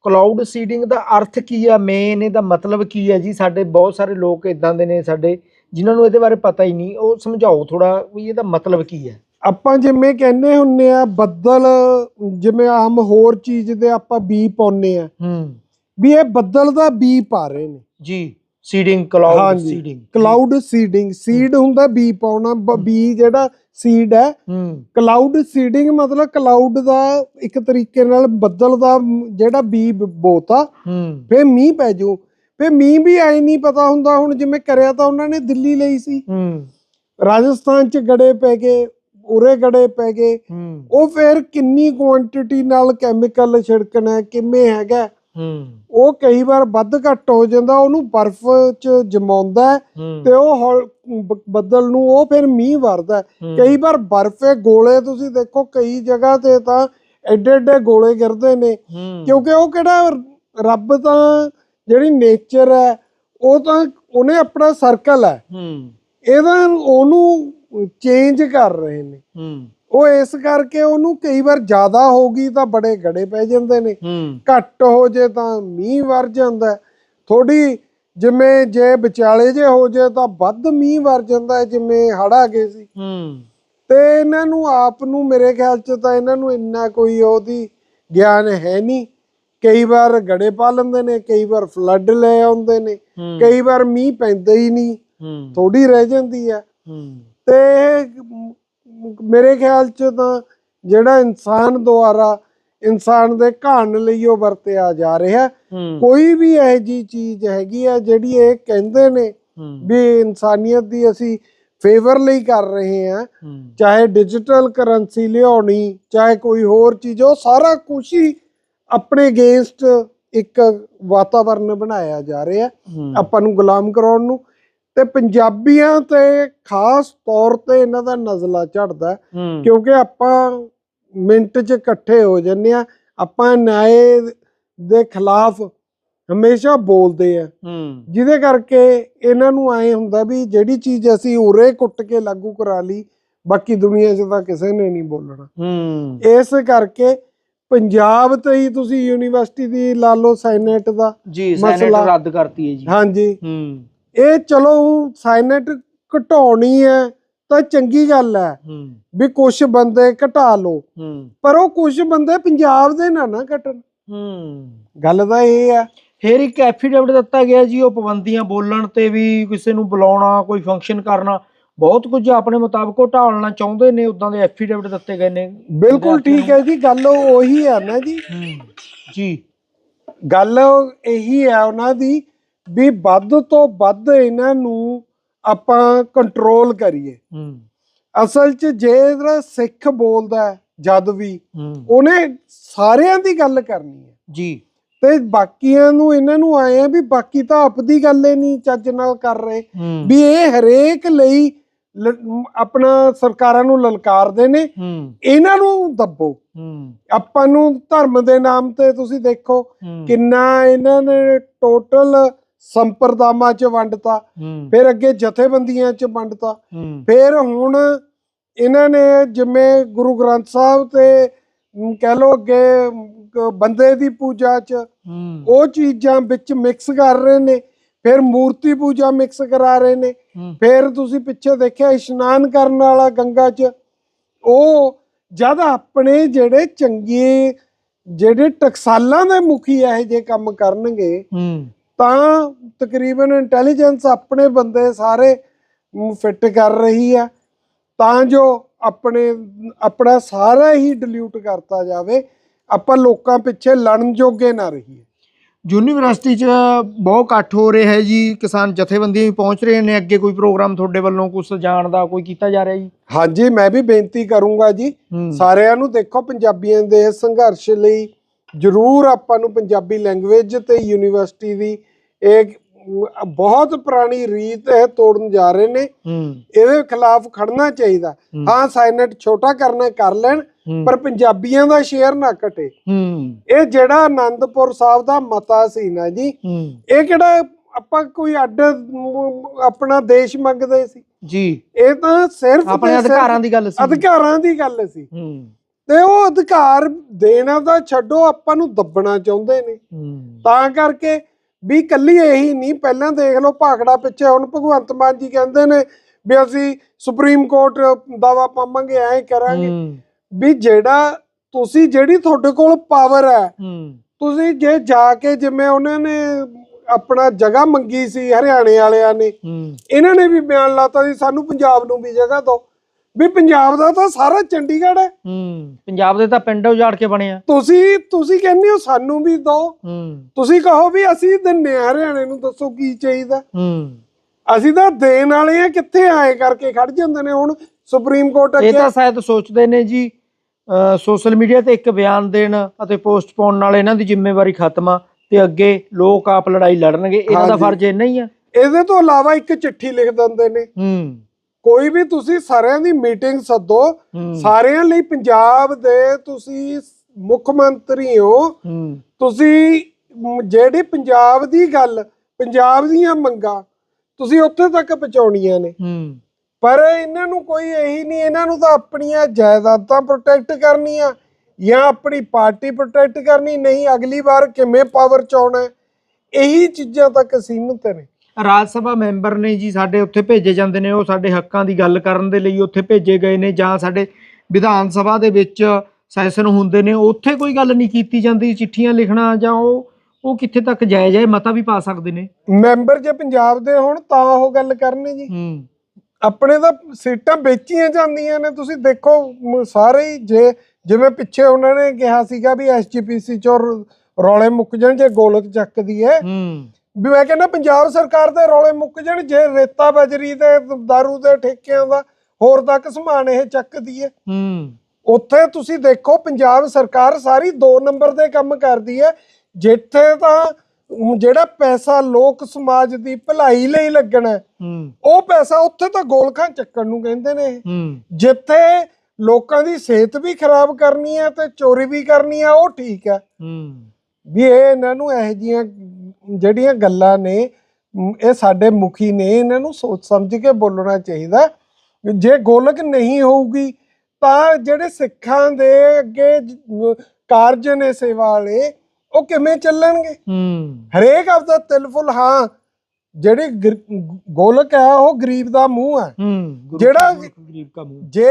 ਕਲਾਉਡ ਸੀਡਿੰਗ ਦਾ ਅਰਥ ਕੀ ਆ? ਮੇਨ ਇਹਦਾ ਮਤਲਬ ਕੀ ਹੈ ਜੀ? ਸਾਡੇ ਬਹੁਤ ਸਾਰੇ ਲੋਕ ਇਦਾਂ ਦੇ ਨੇ ਸਾਡੇ ਜਿਨ੍ਹਾਂ ਨੂੰ ਇਹਦੇ ਬਾਰੇ ਪਤਾ ਹੀ ਨਹੀਂ। ਉਹ ਸਮਝਾਓ ਥੋੜਾ ਵੀ ਇਹਦਾ ਮਤਲਬ ਕੀ ਹੈ ਆਪਾਂ ਜਿਵੇਂ ਕਹਿੰਦੇ ਹੁੰਨੇ ਆ ਬੱਦਲ ਜਿਵੇਂ ਆਮ ਹੋਰ ਚੀਜ਼ ਦੇ ਆਪਾਂ ਬੀ ਪਾਉਨੇ ਆ। ਹੂੰ। ਵੀ ਇਹ ਬੱਦਲ ਦਾ ਬੀ ਪਾ ਰਹੇ ਨੇ। ਜੀ seeding cloud seeding cloud seeding seed ਹੁੰਦਾ ਬੀ ਪਾਉਣਾ ਬੀ ਜਿਹੜਾ ਸੀਡ ਹੈ। ਕਲਾਉਡ ਸੀਡਿੰਗ ਮਤਲਬ ਕਲਾਉਡ ਦਾ ਇੱਕ ਤਰੀਕੇ ਨਾਲ ਬੱਦਲ ਦਾ ਜਿਹੜਾ ਬੀ ਬੋਤਾ ਫੇ ਮੀਂਹ ਪੈ ਜਾਊ ਫੇ ਮੀਂਹ ਵੀ ਐ ਨਹੀਂ ਪਤਾ ਹੁੰਦਾ ਹੁਣ ਜਿਵੇਂ ਕਰਿਆ ਤਾਂ ਉਹਨਾਂ ਨੇ ਦਿੱਲੀ ਲਈ ਸੀ। ਰਾਜਸਥਾਨ ਚ ਗੜੇ ਪੈ ਗਏ ਉਰੇ ਗੜੇ ਪੈ ਗਏ। ਉਹ ਫਿਰ ਕਿੰਨੀ ਕੁਆਂਟੀਟੀ ਨਾਲ ਕੈਮੀਕਲ ਛਿੜਕਣਾ ਕਿਵੇਂ ਹੈਗਾ? ਹੂੰ। ਉਹ ਕਈ ਵਾਰ ਵੱਧ ਘੱਟ ਹੋ ਜਾਂਦਾ ਉਹਨੂੰ ਬਰਫ਼ 'ਚ ਜਮਾਉਂਦਾ ਹੈ ਤੇ ਉਹ ਹੌਲ- ਬ- ਬੱਦਲ ਨੂੰ ਉਹ ਫਿਰ ਮੀਂਹ ਵਰਦਾ। ਹੂੰ। ਕਈ ਵਾਰ ਬਰਫ਼ੇ ਗੋਲੇ ਤੁਸੀਂ ਦੇਖੋ ਕਈ ਜਗ੍ਹਾ ਤੇ ਤਾਂ ਐਡੇ ਐਡੇ ਗੋਲੇ ਗਿਰਦੇ ਨੇ। ਹੂੰ। ਕਿਉਂਕਿ ਉਹ ਕਿਹੜਾ ਰੱਬ ਤਾਂ ਜਿਹੜੀ ਨੇਚਰ ਹੈ ਉਹ ਤਾਂ ਉਹਨੇ ਆਪਣਾ ਸਰਕਲ ਹੈ। ਹੂੰ। ਇਹਦਾ ਉਹਨੂੰ ਚੇਂਜ ਕਰ ਰਹੇ ਨੇ। ਹੂੰ। ਉਹ ਇਸ ਕਰਕੇ ਉਹਨੂੰ ਕਈ ਵਾਰ ਜ਼ਿਆਦਾ ਹੋ ਗਈ ਤਾਂ ਬੜੇ ਗੜੇ ਪੈ ਜਾਂਦੇ ਨੇ। ਘੱਟ ਹੋ ਜੇ ਤਾਂ ਮੀਂਹ ਵਰ ਜਾਂਦਾ ਥੋੜੀ ਜਿਵੇਂ ਜੇ ਵਿਚਾਲੇ ਜੇ ਹੋ ਜੇ ਤਾਂ ਵੱਧ ਮੀਂਹ ਵਰ ਜਾਂਦਾ ਜਿਵੇਂ ਹੜ ਆ ਗਏ ਸੀ। ਤੇ ਇਹਨਾਂ ਨੂੰ ਆਪ ਨੂੰ ਮੇਰੇ ਖਿਆਲ ਚ ਤਾਂ ਇਹਨਾਂ ਨੂੰ ਇੰਨਾ ਕੋਈ ਉਹਦੀ ਗਿਆਨ ਹੈ ਨਹੀਂ। ਕਈ ਵਾਰ ਗੜੇ ਪਾ ਲੈਂਦੇ ਨੇ ਕਈ ਵਾਰ ਫਲੱਡ ਲੈ ਆਉਂਦੇ ਨੇ। ਕਈ ਵਾਰ ਮੀਂਹ ਪੈਂਦਾ ਹੀ ਨਹੀਂ। ਥੋੜੀ ਰਹਿ ਜਾਂਦੀ ਆ ਤੇ ਮੇਰੇ ਖਿਆਲ ਚ ਤਾਂ ਜਿਹੜਾ ਇਨਸਾਨ ਦੁਆਰਾ ਇਨਸਾਨ ਦੇ ਘਾਣ ਲਈ ਉਹ ਵਰਤਿਆ ਜਾ ਰਿਹਾ ਕੋਈ ਵੀ ਇਹੋ ਜੀ ਚੀਜ਼ ਹੈਗੀ ਆ ਜਿਹੜੀ ਇਹ ਕਹਿੰਦੇ ਨੇ ਵੀ ਇਨਸਾਨੀਅਤ ਦੀ ਅਸੀਂ ਫੇਵਰ ਲਈ ਕਰ ਰਹੇ ਆ ਹੂੰ। ਚਾਹੇ ਡਿਜੀਟਲ ਕਰੰਸੀ ਲਿਆਉਣੀ ਚਾਹੇ ਕੋਈ ਹੋਰ ਚੀਜ਼ ਉਹ ਸਾਰਾ ਕੁਝ ਹੀ ਆਪਣੇ ਅਗੇਂਸਟ ਇੱਕ ਵਾਤਾਵਰਨ ਬਣਾਇਆ ਜਾ ਰਿਹਾ। ਆਪਾਂ ਨੂੰ ਗੁਲਾਮ ਕਰਾਉਣ ਨੂੰ ਤੇ ਪੰਜਾਬੀਆਂ ਤੇ ਖਾਸ ਤੌਰ ਤੇ ਇਹਨਾਂ ਦਾ ਨਜ਼ਲਾ ਝੜਦਾ ਕਿਉਂਕਿ ਆਪਾਂ ਮਿੰਟ 'ਚ ਇਕੱਠੇ ਹੋ ਜੰਨੇ ਆ ਆਪਾਂ ਨਿਆਂ ਦੇ ਖਿਲਾਫ ਹਮੇਸ਼ਾ ਬੋਲਦੇ ਆ ਜਿਹਦੇ ਕਰਕੇ ਇਹਨਾਂ ਨੂੰ ਐ ਹੁੰਦਾ ਵੀ ਜਿਹੜੀ ਚੀਜ਼ ਅਸੀਂ ਉਰੇ ਕੁੱਟ ਕੇ ਲਾਗੂ ਕਰਾ ਲਈ ਬਾਕੀ ਦੁਨੀਆ 'ਚ ਤਾਂ ਕਿਸੇ ਨੇ ਨਹੀਂ ਬੋਲਣਾ। ਇਸ ਕਰਕੇ ਪੰਜਾਬ ਤੇ ਹੀ ਤੁਸੀਂ ਯੂਨੀਵਰਸਿਟੀ ਦੀ ਲਾ ਲਓ ਸੈਨੇਟ ਦਾ ਜੀ ਸੈਨੇਟ ਮਸਲਾ- ਰੱਦ ਕਰਤੀ ਹੈ ਜੀ। ਹਾਂਜੀ। ਹੂੰ। ਇਹ ਚਲੋ ਸਾਇਨਟ ਘਟਾਉਣੀ ਹੈ ਤਾਂ ਚੰਗੀ ਗੱਲ ਹੈ ਵੀ ਕੁਝ ਬੰਦੇ ਘਟਾ ਹੂੰ। ਪਰ ਉਹ ਕੁਝ ਬੰਦੇ ਪੰਜਾਬ ਦੇ ਨਾ ਨਾ ਘਟਣ। ਗੱਲ ਤਾਂ ਇਹ ਹੈ। ਫਿਰ ਇੱਕ ਐਫੀਡੇਵਿਟ ਦਿੱਤਾ ਗਿਆ ਜੀ ਉਹ ਪਾਬੰਦੀਆਂ ਬੋਲਣ ਤੇ ਵੀ ਕਿਸੇ ਨੂੰ ਬੁਲਾਉਣਾ ਕੋਈ ਫੰਕਸ਼ਨ ਕਰਨਾ ਬਹੁਤ ਕੁਝ ਆਪਣੇ ਮੁਤਾਬਕ ਉਹ ਢਾਲਣਾ ਚਾਹੁੰਦੇ ਨੇ ਉਦਾਂ ਦੇ ਐਫੀਡੇਵਿਟ ਦਿੱਤੇ ਗਏ ਨੇ। ਬਿਲਕੁਲ ਠੀਕ ਹੈ ਜੀ ਗੱਲ ਉਹ ਹੈ ਨਾ ਜੀ। ਜੀ। ਗੱਲ ਇਹੀ ਹੈ ਉਹਨਾਂ ਦੀ ਵੀ ਵੱਧ ਤੋਂ ਵੱਧ ਇਹਨਾਂ ਨੂੰ ਆਪਾਂ ਕੰਟਰੋਲ ਕਰੀਏ। ਅਸਲ 'ਚ ਜੇ ਜਿਹੜਾ ਸਿੱਖ ਬੋਲਦਾ ਜਦ ਵੀ ਉਹਨੇ ਸਾਰਿਆਂ ਦੀ ਗੱਲ ਕਰਨੀ ਹੈ। ਜੀ। ਤੇ ਬਾਕੀਆਂ ਨੂੰ ਇਹਨਾਂ ਨੂੰ ਆਏ ਆ ਵੀ ਬਾਕੀ ਤਾਂ ਆਪਦੀ ਗੱਲ ਹੀ ਨਹੀਂ ਚੱਜ ਨਾਲ ਕਰ ਰਹੇ। ਵੀ ਇਹ ਹਰੇਕ ਲਈ ਆਪਣਾ ਸਰਕਾਰਾਂ ਨੂੰ ਲਲਕਾਰਦੇ ਨੇ। ਇਹਨਾਂ ਨੂੰ ਦੱਬੋ। ਆਪਾਂ ਨੂੰ ਧਰਮ ਦੇ ਨਾਮ ਤੇ ਤੁਸੀਂ ਦੇਖੋ ਕਿੰਨਾ ਇਹਨਾਂ ਨੇ ਟੋਟਲ ਸੰਪਰਦਾਵਾਂ ਚ ਵੰਡਤਾ ਫਿਰ ਅੱਗੇ ਜਥੇਬੰਦੀਆਂ ਚ ਵੰਡਤਾ। ਫਿਰ ਹੁਣ ਇਹਨਾਂ ਨੇ ਜਿਵੇਂ ਗੁਰੂ ਗ੍ਰੰਥ ਸਾਹਿਬ ਤੇ ਕਹਿ ਲੋ ਅੱਗੇ ਬੰਦੇ ਦੀ ਪੂਜਾ ਚ ਉਹ ਚੀਜ਼ਾਂ ਵਿੱਚ ਮਿਕਸ ਕਰ ਰਹੇ ਨੇ ਫਿਰ ਮੂਰਤੀ ਪੂਜਾ ਮਿਕਸ ਕਰਾ ਰਹੇ ਨੇ ਫਿਰ ਤੁਸੀਂ ਪਿੱਛੇ ਦੇਖਿਆ ਇਸ਼ਨਾਨ ਕਰਨ ਵਾਲਾ ਗੰਗਾ 'ਚ ਉਹ ਜਦ ਆਪਣੇ ਜਿਹੜੇ ਚੰਗੇ ਜਿਹੜੇ ਟਕਸਾਲਾਂ ਦੇ ਮੁਖੀ ਇਹੋ ਜੇ ਕੰਮ ਕਰਨਗੇ ਤਾਂ ਤਕਰੀਬਨ ਇੰਟੈਲੀਜੈਂਸ ਆਪਣੇ ਬੰਦੇ ਸਾਰੇ ਫਿੱਟ ਕਰ ਰਹੀ ਹੈ ਤਾਂ ਜੋ ਆਪਣੇ ਆਪਣਾ ਸਾਰਾ ਹੀ ਡਿਲੀਊਟ ਕਰਤਾ ਜਾਵੇ ਆਪਾਂ ਲੋਕਾਂ ਪਿੱਛੇ ਲੜਨ ਜੋਗੇ ਨਾ ਰਹੀਏ। ਯੂਨੀਵਰਸਿਟੀ 'ਚ ਬਹੁਤ ਇਕੱਠ ਹੋ ਰਿਹਾ ਹੈ ਜੀ। ਕਿਸਾਨ ਜਥੇਬੰਦੀਆਂ ਵੀ ਪਹੁੰਚ ਰਹੇ ਨੇ। ਅੱਗੇ ਕੋਈ ਪ੍ਰੋਗਰਾਮ ਤੁਹਾਡੇ ਵੱਲੋਂ ਕੁਝ ਜਾਣ ਦਾ ਕੋਈ ਕੀਤਾ ਜਾ ਰਿਹਾ ਜੀ? ਹਾਂਜੀ ਮੈਂ ਵੀ ਬੇਨਤੀ ਕਰੂੰਗਾ ਜੀ। ਸਾਰਿਆਂ ਨੂੰ ਦੇਖੋ ਪੰਜਾਬੀਆਂ ਦੇ ਸੰਘਰਸ਼ ਲਈ ਜ਼ਰੂਰ ਆਪਾਂ ਨੂੰ ਪੰਜਾਬੀ ਲੈਂਗੁਏਜ ਤੇ ਯੂਨੀਵਰਸਿਟੀ ਦੀ ਇਹ ਬਹੁਤ ਪੁਰਾਣੀ ਰੀਤ ਹੈ ਤੋੜਨ ਜਾ ਰਹੇ ਨੇ। ਇਹਦੇ ਖਿਲਾਫ ਖੜਨਾ ਚਾਹੀਦਾ। ਹੂੰ। ਸਾਇਨਟ ਛੋਟਾ ਕਰਨਾ ਕਰ ਲੈਣ। ਪਰ ਪੰਜਾਬੀਆਂ ਦਾ ਸ਼ੇਅਰ ਨਾ ਘਟੇ। ਇਹ ਜਿਹੜਾ ਆਨੰਦਪੁਰ ਸਾਹਿਬ ਦਾ ਮਤਾ ਸੀ ਨਾ ਜੀ ਇਹ ਕਿਹੜਾ ਆਪਾਂ ਕੋਈ ਅੱਡ ਆਪਣਾ ਦੇਸ਼ ਮੰਗਦੇ ਸੀ? ਜੀ। ਇਹ ਤਾਂ ਸਿਰਫ ਆਪਣੇ ਅਧਿਕਾਰਾਂ ਦੀ ਗੱਲ ਸੀ। ਅਧਿਕਾਰਾਂ ਦੀ ਗੱਲ ਸੀ। ਤੇ ਉਹ ਅਧਿਕਾਰ ਦੇਣਾ ਤਾਂ ਛੱਡੋ ਆਪਾਂ ਨੂੰ ਦੱਬਣਾ ਚਾਹੁੰਦੇ ਨੇ। ਤਾਂ ਕਰਕੇ ਵੀ ਕੱਲੀ ਇਹੀ ਨਹੀਂ ਪਹਿਲਾਂ ਦੇਖ ਲਓ ਭਾਖੜਾ ਪਿੱਛੇ ਹੁਣ ਭਗਵੰਤ ਮਾਨ ਜੀ ਕਹਿੰਦੇ ਨੇ ਵੀ ਅਸੀਂ ਸੁਪਰੀਮ ਕੋਰਟ ਦਾਵਾ ਪਾਵਾਂਗੇ ਐਂ ਕਰਾਂਗੇ। ਵੀ ਜਿਹੜਾ ਤੁਸੀਂ ਜਿਹੜੀ ਤੁਹਾਡੇ ਕੋਲ ਪਾਵਰ ਹੈ ਤੁਸੀਂ ਜੇ ਜਾ ਕੇ ਜਿਵੇਂ ਉਹਨਾਂ ਨੇ ਆਪਣਾ ਜਗ੍ਹਾ ਮੰਗੀ ਸੀ ਹਰਿਆਣੇ ਵਾਲਿਆਂ ਨੇ ਇਹਨਾਂ ਨੇ ਵੀ ਬਿਆਨ ਲਾਤਾ ਸੀ ਸਾਨੂੰ ਪੰਜਾਬ ਨੂੰ ਵੀ ਜਗ੍ਹਾ ਦਿਓ। ਵੀ ਪੰਜਾਬ ਦਾ ਤਾਂ ਸਾਰਾ ਚੰਡੀਗੜ੍ਹ ਹੈ। ਹੂੰ ਪੰਜਾਬ ਦੇ ਤਾਂ ਪਿੰਡ ਉਜਾੜ ਕੇ ਬਣੇ ਆ। ਤੁਸੀਂ ਤੁਸੀਂ ਕਹਿੰਦੇ ਹੋ ਸਾਨੂੰ ਵੀ ਦਿਓ ਹੂੰ। ਤੁਸੀਂ ਕਹੋ ਵੀ ਅਸੀਂ ਦਿੰਨੇ ਆ ਹਰਿਆਣੇ ਨੂੰ ਦੱਸੋ ਕੀ ਚਾਹੀਦਾ। ਹੂੰ। ਅਸੀਂ ਤਾਂ ਦੇਣ ਵਾਲੇ ਆ ਕਿੱਥੇ ਆਏ ਕਰਕੇ ਖੜ ਜਾਂਦੇ ਨੇ ਹੁਣ? ਸੁਪਰੀਮ ਕੋਰਟ ਇਹ ਅੱਗੇ। ਤਾਂ ਸ਼ਾਇਦ ਸੋਚਦੇ ਨੇ ਜੀ ਸੋਸ਼ਲ ਮੀਡੀਆ ਤੇ ਇੱਕ ਬਿਆਨ ਦੇਣ ਅਤੇ ਪੋਸਟ ਪਾਉਣ ਨਾਲ ਇਹਨਾਂ ਦੀ ਜ਼ਿੰਮੇਵਾਰੀ ਖਤਮ ਆ ਤੇ ਅੱਗੇ ਲੋਕ ਆਪ ਲੜਾਈ ਲੜਨਗੇ ਇਹਨਾਂ ਦਾ। ਫਰਜ਼ ਇੰਨਾ ਹੀ ਆ। ਇਹਦੇ ਤੋਂ ਇਲਾਵਾ ਇੱਕ ਚਿੱਠੀ ਲਿਖ ਦਿੰਦੇ ਨੇ। ਹੂੰ। ਕੋਈ ਵੀ ਤੁਸੀਂ ਸਾਰਿਆਂ ਦੀ ਮੀਟਿੰਗ ਸੱਦੋ ਸਾਰਿਆਂ ਲਈ ਪੰਜਾਬ ਦੇ ਤੁਸੀਂ ਮੁੱਖ ਮੰਤਰੀ ਹੋ। ਤੁਸੀਂ ਜਿਹੜੀ ਪੰਜਾਬ ਦੀ ਗੱਲ ਪੰਜਾਬ ਦੀਆਂ ਮੰਗਾਂ ਤੁਸੀਂ ਉੱਥੇ ਤੱਕ ਪਹੁੰਚਾਉਣੀਆਂ ਨੇ। ਪਰ ਇਹਨਾਂ ਨੂੰ ਕੋਈ ਇਹੀ ਨਹੀਂ ਇਹਨਾਂ ਨੂੰ ਤਾਂ ਆਪਣੀਆਂ ਜਾਇਦਾਦਾਂ ਪ੍ਰੋਟੈਕਟ ਕਰਨੀਆਂ ਜਾਂ ਆਪਣੀ ਪਾਰਟੀ ਪ੍ਰੋਟੈਕਟ ਕਰਨੀ ਨਹੀਂ ਅਗਲੀ ਵਾਰ ਕਿਵੇਂ ਪਾਵਰ ਚ ਆਉਣਾ। ਇਹੀ ਚੀਜ਼ਾਂ ਤੱਕ ਸੀਮਿਤ ਨੇ। ਰਾਜ ਸਭਾ ਮੈਂਬਰ ਨੇ ਜੀ ਸਾਡੇ ਉੱਥੇ ਭੇਜੇ ਜਾਂਦੇ ਨੇ ਉਹ ਸਾਡੇ ਹੱਕਾਂ ਦੀ ਗੱਲ ਕਰਨ ਦੇ ਲਈ ਉੱਥੇ ਭੇਜੇ ਗਏ ਨੇ ਜਾਂ ਸਾਡੇ ਵਿਧਾਨ ਸਭਾ ਦੇ ਵਿੱਚ ਸੈਸ਼ਨ ਹੁੰਦੇ ਨੇ ਉੱਥੇ ਕੋਈ ਗੱਲ ਨਹੀਂ ਕੀਤੀ ਜਾਂਦੀ ਚਿੱਠੀਆਂ ਲਿਖਣਾ ਜਾਂ ਉਹ ਉਹ ਕਿੱਥੇ ਤੱਕ ਜਾਇਜ਼ ਹੈ ਮਤਾ ਵੀ ਪਾ ਸਕਦੇ ਨੇ। ਮੈਂਬਰ ਜੇ ਪੰਜਾਬ ਦੇ ਹੋਣ ਤਾਂ ਉਹ ਗੱਲ ਕਰਨੀ ਜੀ। ਹੂੰ। ਆਪਣੇ ਤਾਂ ਸੀਟਾਂ ਵੇਚੀਆਂ ਜਾਂਦੀਆਂ ਨੇ ਤੁਸੀਂ ਦੇਖੋ ਸਾਰੇ ਹੀ ਜੇ ਜਿਵੇਂ ਪਿੱਛੇ ਉਹਨਾਂ ਨੇ ਕਿਹਾ ਸੀਗਾ ਵੀ ਐਸਜੀਪੀਸੀ ਚੋਂ ਰੌਲੇ ਮੁੱਕ ਜਾਣ ਜੇ ਗੋਲਕ ਚੱਕਦੀ ਹੈ ਹੂੰ। ਵੀ ਮੈਂ ਕਹਿੰਦਾ ਪੰਜਾਬ ਸਰਕਾਰ ਦੇ ਰੌਲੇ ਮੁੱਕ ਜਾਣ ਜੇ ਰੇਤਾ ਬਜਰੀ ਤੇ ਦਾਰੂ ਦੇ ਠੇਕਿਆਂ ਦਾ ਹੋਰ ਤੱਕ ਸਮਾਨ ਇਹ ਚੱਕਦੀ ਹੈ ਹੂੰ। ਉੱਥੇ ਤੁਸੀਂ ਦੇਖੋ ਪੰਜਾਬ ਸਰਕਾਰ ਸਾਰੀ 2 ਨੰਬਰ ਦੇ ਕੰਮ ਕਰਦੀ ਹੈ। ਜਿੱਥੇ ਤਾਂ ਜਿਹੜਾ ਪੈਸਾ ਲੋਕ ਸਮਾਜ ਦੀ ਭਲਾਈ ਲਈ ਲੱਗਣਾ ਉਹ ਪੈਸਾ ਉੱਥੇ ਤਾਂ ਗੋਲਖਾਂ ਚੱਕਣ ਨੂੰ ਕਹਿੰਦੇ ਨੇ ਜਿੱਥੇ ਲੋਕਾਂ ਦੀ ਸਿਹਤ ਵੀ ਖਰਾਬ ਕਰਨੀ ਹੈ ਤੇ ਚੋਰੀ ਵੀ ਕਰਨੀ ਹੈ ਉਹ ਠੀਕ ਹੂੰ। ਵੀ ਇਹ ਇਹਨਾਂ ਨੂੰ ਇਹੋ ਜੀਆਂ ਜਿਹੜੀਆਂ ਗੱਲਾਂ ਨੇ ਇਹ ਸਾਡੇ ਮੁਖੀ ਨੇ ਇਹਨਾਂ ਨੂੰ ਸੋਚ ਸਮਝ ਕੇ ਬੋਲਣਾ ਚਾਹੀਦਾ। ਜੇ ਗੋਲਕ ਨਹੀਂ ਹੋਊਗੀ ਤਾਂ ਜਿਹੜੇ ਸਿੱਖਾਂ ਦੇ ਅੱਗੇ ਕਾਰਜ ਨੇ ਸੇਵਾ ਵਾਲੇ ਉਹ ਕਿਵੇਂ ਚੱਲਣਗੇ? ਹਰੇਕ ਆਪਦਾ ਤਿਲਫੁਲ ਹਾਂ ਜਿਹੜੀ ਗੋਲਕ ਹੈ ਉਹ ਗਰੀਬ ਦਾ ਮੂੰਹ ਹੈ ਜਿਹੜਾ- ਗਰੀਬ ਕਾ ਮੂੰਹ। ਜੇ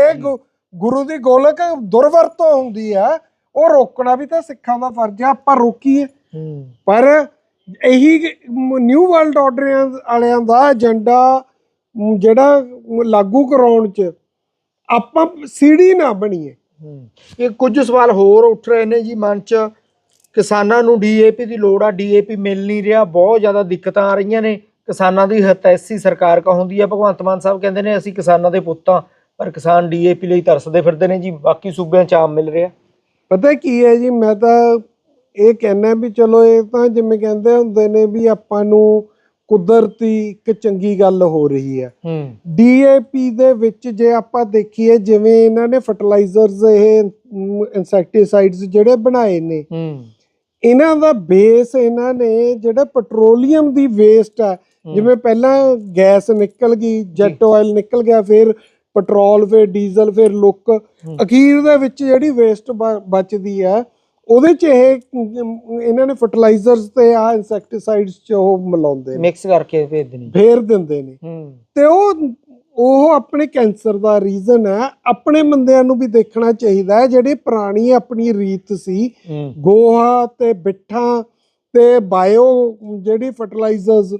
ਗੁਰੂ ਦੀ ਗੋਲਕ ਦੁਰਵਰਤੋਂ ਹੁੰਦੀ ਆ ਉਹ ਰੋਕਣਾ ਵੀ ਤਾਂ ਸਿੱਖਾਂ ਦਾ ਫਰਜ਼ ਆ ਆਪਾਂ ਰੋਕੀਏ। ਪਰ ਇਹੀ ਨਿਊ ਵਰਲਡ ਆਰਡਰ ਵਾਲਿਆਂ ਦਾ ਏਜੰਡਾ ਜਿਹੜਾ ਲਾਗੂ ਕਰਾਉਣ ਚ ਆਪਾਂ ਸੀੜੀ ਨਾ ਬਣੀਏ। ਇਹ ਕੁਝ ਸਵਾਲ ਹੋਰ ਉੱਠ ਰਹੇ ਨੇ ਜੀ ਮਨ 'ਚ। ਕਿਸਾਨਾਂ ਨੂੰ ਡੀਏਪੀ ਦੀ ਲੋੜ ਆ ਡੀਏਪੀ ਮਿਲ ਨਹੀਂ ਰਿਹਾ ਬਹੁਤ ਜ਼ਿਆਦਾ ਦਿੱਕਤਾਂ ਆ ਰਹੀਆਂ ਨੇ। ਕਿਸਾਨਾਂ ਦੀ ਹਤੈਸੀ ਸਰਕਾਰ ਕਹਾਉਂਦੀ ਆ ਭਗਵੰਤ ਮਾਨ ਸਾਹਿਬ ਕਹਿੰਦੇ ਨੇ ਅਸੀਂ ਕਿਸਾਨਾਂ ਦੇ ਪੁੱਤਾਂ ਪਰ ਕਿਸਾਨ ਡੀਏਪੀ ਲਈ ਤਰਸਦੇ ਫਿਰਦੇ ਨੇ ਜੀ ਬਾਕੀ ਸੂਬਿਆਂ 'ਚ ਆਮ ਮਿਲ ਰਿਹਾ। ਪਤਾ ਕੀ ਹੈ ਜੀ ਮੈਂ ਤਾਂ ਇਹ ਕਹਿਣਾ ਵੀ ਚਲੋ ਇਹ ਤਾਂ ਜਿਵੇਂ ਕਹਿੰਦੇ ਹੁੰਦੇ ਨੇ ਵੀ ਆਪਾਂ ਨੂੰ ਕੁਦਰਤੀ ਇੱਕ ਚੰਗੀ ਗੱਲ ਹੋ ਰਹੀ ਹੈ। ਹੂੰ। ਡੀਏਪੀ ਦੇ ਵਿੱਚ ਜੇ ਆਪਾਂ ਦੇਖੀਏ ਜਿਵੇਂ ਇਹਨਾਂ ਨੇ ਫਰਟੀਲਾਈਜ਼ਰਸ ਇਹ ਇਨਸੈਕਟੀਸਾਈਡਸ ਜਿਹੜੇ ਬਣਾਏ ਨੇ। ਹੂੰ। ਇਹਨਾਂ ਦਾ ਬੇਸ ਇਹਨਾਂ ਨੇ ਜਿਹੜਾ ਪੈਟਰੋਲੀਅਮ ਦੀ ਵੇਸਟ ਆ ਜਿਵੇਂ ਪਹਿਲਾਂ ਗੈਸ ਨਿਕਲ ਗਈ ਜੈਟ ਆਇਲ ਨਿਕਲ ਗਿਆ ਫਿਰ ਪੈਟਰੋਲ ਫਿਰ ਡੀਜ਼ਲ ਫਿਰ ਲੁੱਕ। ਅਖੀਰ ਦੇ ਵਿੱਚ ਜਿਹੜੀ ਵੇਸਟ ਬਚਦੀ ਆ ਉਹਦੇ ਚ ਇਹ ਇਹਨਾਂ ਨੇ ਫਰਟੀਲਾਈਜ਼ਰਸ ਤੇ ਆ ਇਨਸੈਕਟੀਸਾਈਡਸ ਚ ਉਹ ਮਿਲਾਉਂਦੇ ਨੇ। ਮਿਕਸ ਕਰਕੇ ਭੇਜ ਦੇਣੀ ਫੇਰ ਦਿੰਦੇ ਨੇ। ਹੂੰ। ਤੇ ਉਹ ਉਹ ਆਪਣੇ ਕੈਂਸਰ ਦਾ ਰੀਜ਼ਨ ਹੈ। ਆਪਣੇ ਬੰਦਿਆਂ ਨੂੰ ਵੀ ਦੇਖਣਾ ਚਾਹੀਦਾ ਹੈ ਜਿਹੜੀ ਪੁਰਾਣੀ ਆਪਣੀ ਰੀਤ ਸੀ। ਹੂੰ। ਗੋਹਾ ਤੇ ਬਿੱਠਾਂ ਤੇ ਬਾਇਓ ਜਿਹੜੀ ਫਰਟੀਲਾਈਜ਼ਰਸ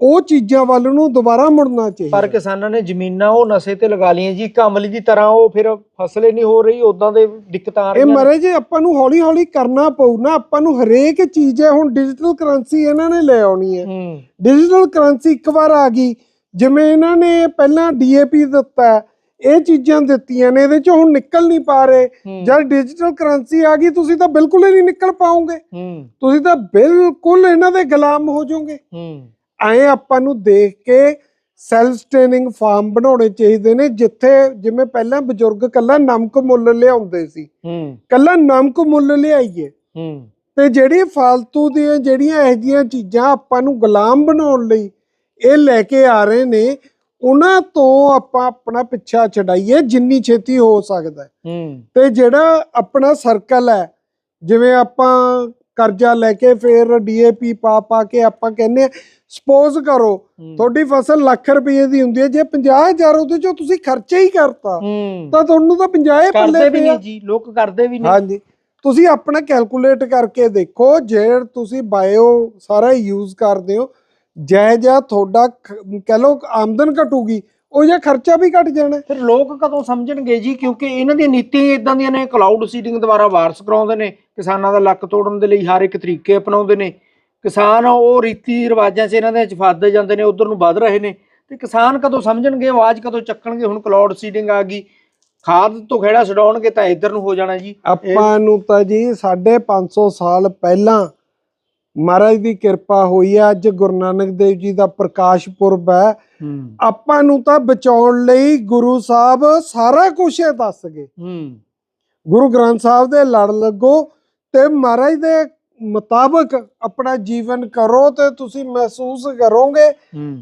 ਉਹ ਚੀਜ਼ਾਂ ਵੱਲ ਨੂੰ ਦੁਬਾਰਾ ਮੁੜਨਾ ਚਾਹੀਦਾ। ਪਰ ਕਿਸਾਨਾਂ ਨੇ ਜ਼ਮੀਨਾਂ ਉਹ ਨਸ਼ੇ ਤੇ ਲਗਾ ਲਈਆਂ ਜੀ ਕਮਲੀ ਦੀ ਤਰ੍ਹਾਂ ਉਹ ਫਿਰ ਫਸਲੇ ਨਹੀਂ ਹੋ ਰਹੀ ਉਦਾਂ ਦੇ ਦਿੱਕਤਾਂ ਆ ਇਹ ਰਹੀਆਂ ਜੇ ਆਪਾਂ ਨੂੰ ਹੌਲੀ ਹੌਲੀ ਕਰਨਾ ਪਊ ਨਾ ਆਪਾਂ ਨੂੰ ਹਰੇਕ ਚੀਜ਼ ਹੈ ਹੁਣ ਡਿਜੀਟਲ ਕਰੰਸੀ ਇਹਨਾਂ ਨੇ ਲੈ ਆਉਣੀ ਹੈ। ਹੂੰ। ਡਿਜੀਟਲ ਕਰੰਸੀ ਇੱਕ ਵਾਰ ਆ ਗਈ ਜਿਵੇਂ ਇਹਨਾਂ ਨੇ ਪਹਿਲਾਂ ਡੀਏਪੀ ਦਿੱਤਾ ਹੈ, ਇਹ ਚੀਜ਼ਾਂ ਦਿੱਤੀਆਂ ਨੇ ਇਹਦੇ ਚੋਂ ਹੁਣ ਨਿਕਲ ਨਹੀਂ ਪਾ ਰਹੇ। ਹੂੰ। ਜਦ ਡਿਜੀਟਲ ਕਰੰਸੀ ਆ ਗਈ ਤੁਸੀਂ ਤਾਂ ਬਿਲਕੁਲ ਹੀ ਨਹੀਂ ਨਿਕਲ ਪਾਓਗੇ ਹੂੰ। ਤੁਸੀਂ ਤਾਂ ਬਿਲਕੁਲ ਇਹਨਾਂ ਦੇ ਗੁਲਾਮ ਹੋ ਜਾਓਗੇ। ਹੂੰ। ਐ ਆਪਾਂ ਨੂੰ ਦੇਖ ਕੇ ਸੈਲਫ ਸਟੇਨਿੰਗ ਫਾਰਮ ਬਣਾਉਣੇ ਚਾਹੀਦੇ ਨੇ ਜਿੱਥੇ ਜਿਵੇਂ ਪਹਿਲਾਂ ਬਜ਼ੁਰਗ ਕੱਲਾ ਨਮਕ ਮੁੱਲ ਲਿਆਉਂਦੇ ਸੀ। ਹੂੰ। ਕੱਲਾ ਨਮਕ ਮੁੱਲ ਲਿਆਈਏ। ਹੂੰ। ਤੇ ਜਿਹੜੀ ਫालतू ਦੀਆਂ ਜਿਹੜੀਆਂ ਇਹੋ ਜਿਹੀਆਂ ਚੀਜ਼ਾਂ ਆਪਾਂ ਨੂੰ ਗੁਲਾਮ ਬਣਾਉਣ ਲਈ ਇਹ ਲੈ ਕੇ ਆ ਰਹੇ ਨੇ ਉਹਨਾਂ ਤੋਂ ਆਪਾਂ ਆਪਣਾ ਪਿੱਛਾ ਛਡਾਈਏ ਜਿੰਨੀ ਛੇਤੀ ਹੋ ਸਕਦਾ ਤੇ ਜਿਹੜਾ ਆਪਣਾ ਸਰਕਲ ਹੈ ਜਿਵੇਂ ਆਪਾਂ ਕਰਜ਼ਾ ਲੈ ਕੇ ਫਿਰ ਡੀਏਪੀ ਪਾ ਪਾ ਕੇ ਆਪਾਂ ਕਹਿੰਦੇ ਆ ਸਪੋਜ਼ ਕਰੋ। ਤੁਹਾਡੀ ਫਸਲ ਲੱਖ ਰੁਪਏ ਦੀ ਹੁੰਦੀ ਹੈ ਜੇ 50000 ਉਹਦੇ ਚੋਂ ਤੁਸੀਂ ਖਰਚਾ ਹੀ ਕਰਤਾ ਤਾਂ ਤੁਹਾਨੂੰ ਤਾਂ 50 ਕਰਦੇ ਪੱਲੇ ਵੀ ਨਹੀਂ ਜੀ ਲੋਕ ਕਰਦੇ ਵੀ ਨਹੀਂ। ਹਾਂਜੀ। ਤੁਸੀਂ ਆਪਣਾ ਕੈਲਕੂਲੇਟ ਕਰਕੇ ਦੇਖੋ ਜੇ ਤੁਸੀਂ ਬਾਇਓ ਸਾਰਾ ਯੂਜ਼ ਕਰਦੇ ਹੋ ਜੈ ਜੈ ਤੁਹਾਡਾ ਕਹਿ ਲਓ ਆਮਦਨ ਘਟੂਗੀ ਉਹ ਜਿਹਾ ਖਰਚਾ ਵੀ ਘਟ ਜਾਣਾ। ਫਿਰ ਲੋਕ ਕਦੋਂ ਸਮਝਣਗੇ ਜੀ? ਕਿਉਂਕਿ ਇਹਨਾਂ ਦੀਆਂ ਨੀਤੀਆਂ ਇਦਾਂ ਦੀਆਂ ਨੇ ਕਲਾਊਡ ਸੀਡਿੰਗ ਦੁਆਰਾ ਵਾਰਸ ਕਰਾਉਂਦੇ ਨੇ ਕਿਸਾਨਾਂ ਦਾ ਲੱਕ ਤੋੜਨ ਦੇ ਲਈ ਹਰ ਇੱਕ ਤਰੀਕੇ ਅਪਣਾਉਂਦੇ ਨੇ। ਕਿਸਾਨ ਉਹ ਰੀਤੀ ਰਿਵਾਜਾਂ 'ਚ ਇਹਨਾਂ ਦੇ ਚ ਫਸਦੇ ਜਾਂਦੇ ਨੇ ਉਧਰ ਨੂੰ ਵੱਧ ਰਹੇ ਨੇ। ਤੇ ਕਿਸਾਨ ਕਦੋਂ ਸਮਝਣਗੇ ਆਵਾਜ਼ ਕਦੋਂ ਚੱਕਣਗੇ? ਹੁਣ ਕਲਾਊਡ ਸੀਡਿੰਗ ਆ ਗਈ। ਖਾਦ ਤੋਂ ਖੇੜਾ ਛਡਾਉਣਗੇ ਤਾਂ ਇੱਧਰ ਨੂੰ ਹੋ ਜਾਣਾ ਜੀ। ਆਪਾਂ ਨੂੰ ਤਾਂ ਜੀ 550 ਸਾਲ ਪਹਿਲਾਂ ਮਹਾਰਾਜ ਦੀ ਕਿਰਪਾ ਹੋਈ ਹੈ ਅੱਜ ਗੁਰੂ ਨਾਨਕ ਦੇਵ ਜੀ ਦਾ ਪ੍ਰਕਾਸ਼ ਪੁਰਬ ਹੈ। ਆਪਾਂ ਨੂੰ ਤਾਂ ਬਚਾਉਣ ਲਈ ਗੁਰੂ ਸਾਹਿਬ ਸਾਰਾ ਕੁਝ ਇਹ ਦੱਸ ਗਏ ਗੁਰੂ ਗ੍ਰੰਥ ਸਾਹਿਬ ਦੇ ਲੜ ਲੱਗੋ ਤੇ ਮਹਾਰਾਜ ਦੇ ਮੁਤਾਬਕ ਆਪਣਾ ਜੀਵਨ ਕਰੋ ਤੇ ਤੁਸੀਂ ਮਹਿਸੂਸ ਕਰੋਗੇ।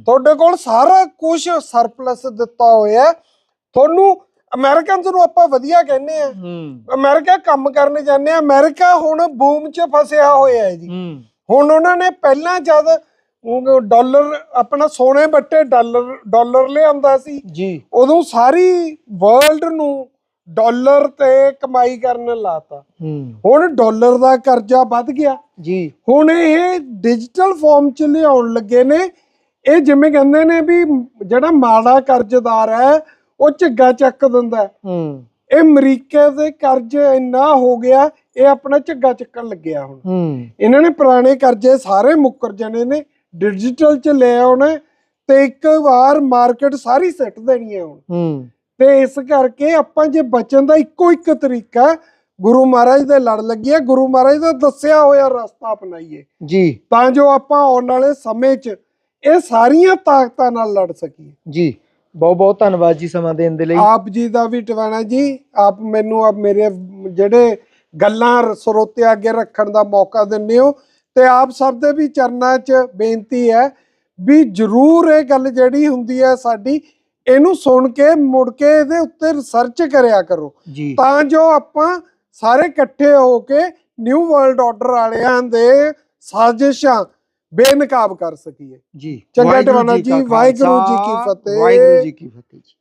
ਤੁਹਾਡੇ ਕੋਲ ਸਾਰਾ ਕੁਝ ਸਰਪਲਸ ਦਿੱਤਾ ਹੋਇਆ। ਤੁਹਾਨੂੰ ਅਮਰੀਕਨਸ ਨੂੰ ਆਪਾਂ ਵਧੀਆ ਕਹਿੰਦੇ ਆ ਅਮਰੀਕਾ ਕੰਮ ਕਰਨ ਜਾਂਦੇ ਆ ਅਮਰੀਕਾ ਹੁਣ ਬੂਮ 'ਚ ਫਸਿਆ ਹੋਇਆ ਹੈ ਜੀ। ਹੁਣ ਉਹਨਾਂ ਨੇ ਪਹਿਲਾਂ ਜਦ ਡਾਲਰ ਆਪਣਾ ਸੋਨੇ ਬੱਟੇ ਡਾਲਰ ਡਾਲਰ ਲਿਆਂਦਾ ਸੀ। ਜੀ। ਉਦੋਂ ਸਾਰੀ ਵਰਲਡ ਨੂੰ ਡਾਲਰ ਤੇ ਕਮਾਈ ਕਰਨ ਲਾਤਾ। ਹੁਣ ਡਾਲਰ ਦਾ ਕਰਜ਼ਾ ਵੱਧ ਗਿਆ। ਜੀ। ਹੁਣ ਇਹ ਡਿਜੀਟਲ ਫਾਰਮ ਚ ਲਿਆਉਣ ਲੱਗੇ ਨੇ। ਇਹ ਜਿਵੇਂ ਕਹਿੰਦੇ ਨੇ ਵੀ ਜਿਹੜਾ ਮਾੜਾ ਕਰਜ਼ਦਾਰ ਹੈ ਉਹ ਝੱਗਾ ਚੱਕ ਦਿੰਦਾ ਇਹ ਅਮਰੀਕਾ ਦੇ ਕਰਜ਼ ਇੰਨਾ ਹੋ ਗਿਆ ਇਹ ਆਪਣਾ ਝੱਗਾ ਚੱਕਣ ਲੱਗਿਆ ਹੁਣ। ਹੂੰ। ਇਹਨਾਂ ਨੇ ਪੁਰਾਣੇ ਕਰਜ਼ੇ ਸਾਰੇ ਮੁੱਕਰ ਜਾਣੇ ਨੇ ਡਿਜੀਟਲ ਚ ਲੈ ਆਉਣੇ ਤੇ ਇੱਕ ਵਾਰ ਮਾਰਕੀਟ ਸਾਰੀ ਸਿੱਟ ਦੇਣੀ ਹੈ ਹੁਣ। ਹੂੰ। ਤੇ ਇਸ ਕਰਕੇ ਆਪਾਂ ਜੇ ਬਚਣ ਦਾ ਇੱਕੋ ਇੱਕ ਤਰੀਕਾ ਹੈ, ਗੁਰੂ ਮਹਾਰਾਜ ਦੇ ਲੜ ਲੱਗੀਏ ਗੁਰੂ ਮਹਾਰਾਜ ਦਾ ਦੱਸਿਆ ਹੋਇਆ ਰਸਤਾ ਅਪਣਾਈਏ। ਜੀ। ਤਾਂ ਜੋ ਆਪਾਂ ਆਉਣ ਵਾਲੇ ਸਮੇਂ 'ਚ ਇਹ ਸਾਰੀਆਂ ਤਾਕਤਾਂ ਨਾਲ ਲੜ ਸਕੀਏ। ਜੀ। ਬਹੁਤ ਬਹੁਤ ਧੰਨਵਾਦ ਜੀ ਸਮਾਂ ਦੇਣ ਦੇ ਲਈ। ਆਪ ਜੀ ਦਾ ਵੀ ਟਿਵਾਣਾ ਜੀ। ਆਪ ਮੈਨੂੰ ਆਪ ਮੇਰੇ ਜਿਹੜੇ ਗੱਲਾਂ ਸਰੋਤੇ ਅੱਗੇ ਰੱਖਣ ਦਾ ਮੌਕਾ ਦਿੰਦੇ ਹੋ। ਤੇ ਆਪ ਸਭ ਦੇ ਵੀ ਚਰਨਾਂ 'ਚ ਬੇਨਤੀ ਹੈ ਵੀ ਜਰੂਰ ਇਹ ਗੱਲ ਜਿਹੜੀ ਹੁੰਦੀ ਹੈ ਸਾਡੀ ਇਹਨੂੰ ਸੁਣ ਕੇ ਮੁੜ ਕੇ ਇਹਦੇ ਉੱਤੇ ਰਿਸਰਚ ਕਰਿਆ ਕਰੋ। ਜੀ। ਤਾਂ ਜੋ ਆਪਾਂ ਸਾਰੇ ਇਕੱਠੇ ਹੋ ਕੇ ਨਿਊ ਵਰਲਡ ਆਰਡਰ ਵਾਲਿਆਂ ਦੇ ਸਾਜ਼ਿਸ਼ਾਂ ਬੇਨਕਾਬ ਕਰ ਸਕੀਏ। ਜੀ। ਚੰਗਾ ਕਾ ਜੀ, ਵਾਹਿਗੁਰੂ ਜੀ ਕੀ ਫਤਿਹ। ਵਾਹਿਗੁਰੂ ਜੀ ਕੀ ਫਤਿਹ ਜੀ।